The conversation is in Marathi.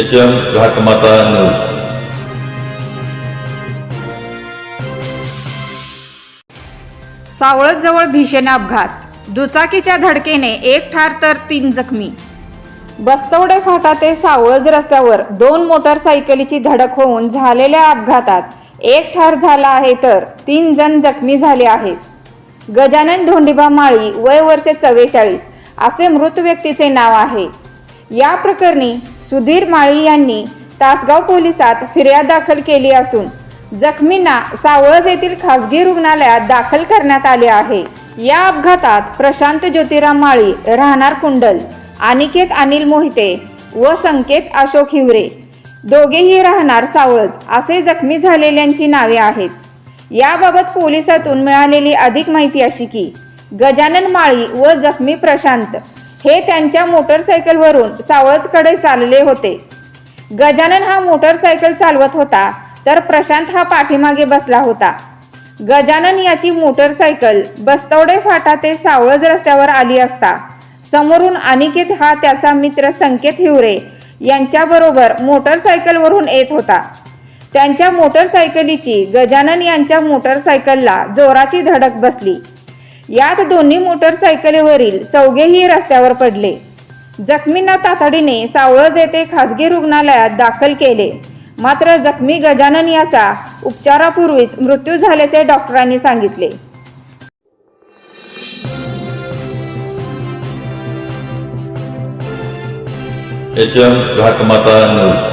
एच एम घाटमाता न्यूज सावळजवळ भीषण अपघात. दुचाकीच्या धडकेने एक ठार तर तीन जखमी. बस्तवडे फाटा ते सावळज रस्त्यावर दोन मोटरसायकलीची धडक होऊन झालेल्या अपघातात एक ठार झाला आहे तर तीन जण जखमी झाले आहेत. गजानन धोंडिबा माळी वय वर्षे चव्वेचाळीस असे मृत व्यक्तीचे नाव आहे. या प्रकरणी सुधीर माळी यांनी तासगाव पोलिसात फिर्याद दाखल केली असून जखमींना सावळज येथील खासगी रुग्णालयात दाखल करण्यात आले आहे. या अपघातात प्रशांत ज्योतिराम माळी राहणार कुंडल अनिकेत अनिल मोहिते व संकेत अशोक हिवरे. दोघेही राहणार सावळज असे जखमी झालेल्यांची नावे आहेत. याबाबत पोलिसातून मिळालेली अधिक माहिती अशी की गजानन माळी व जखमी प्रशांत हे त्यांच्या मोटरसायकलवरून सावळजकडे चालले होते. गजानन हा मोटरसायकल चालवत होता तर प्रशांत हा पाठीमागे बसला होता. गजानन याची मोटरसायकल बस्तवडे फाटा ते सावळज रस्त्यावर आली असता. समोरून अनिकेत हा त्याचा मित्र संकेत हिवरे यांच्याबरोबर मोटरसायकलवरून येत होता. त्यांच्या मोटरसायकलीची गजानन यांच्या मोटरसायकलला जोराची धडक बसली. यात दोन्ही मोटरसायकलीवरील चौघेही रस्त्यावर पडले. जखमींना तातडीने सावळज येथे खासगी रुग्णालयात दाखल केले. मात्र जखमी गजानन याचा उपचारापूर्वीच मृत्यू झाल्याचे डॉक्टरांनी सांगितले. H M Ghatmata news.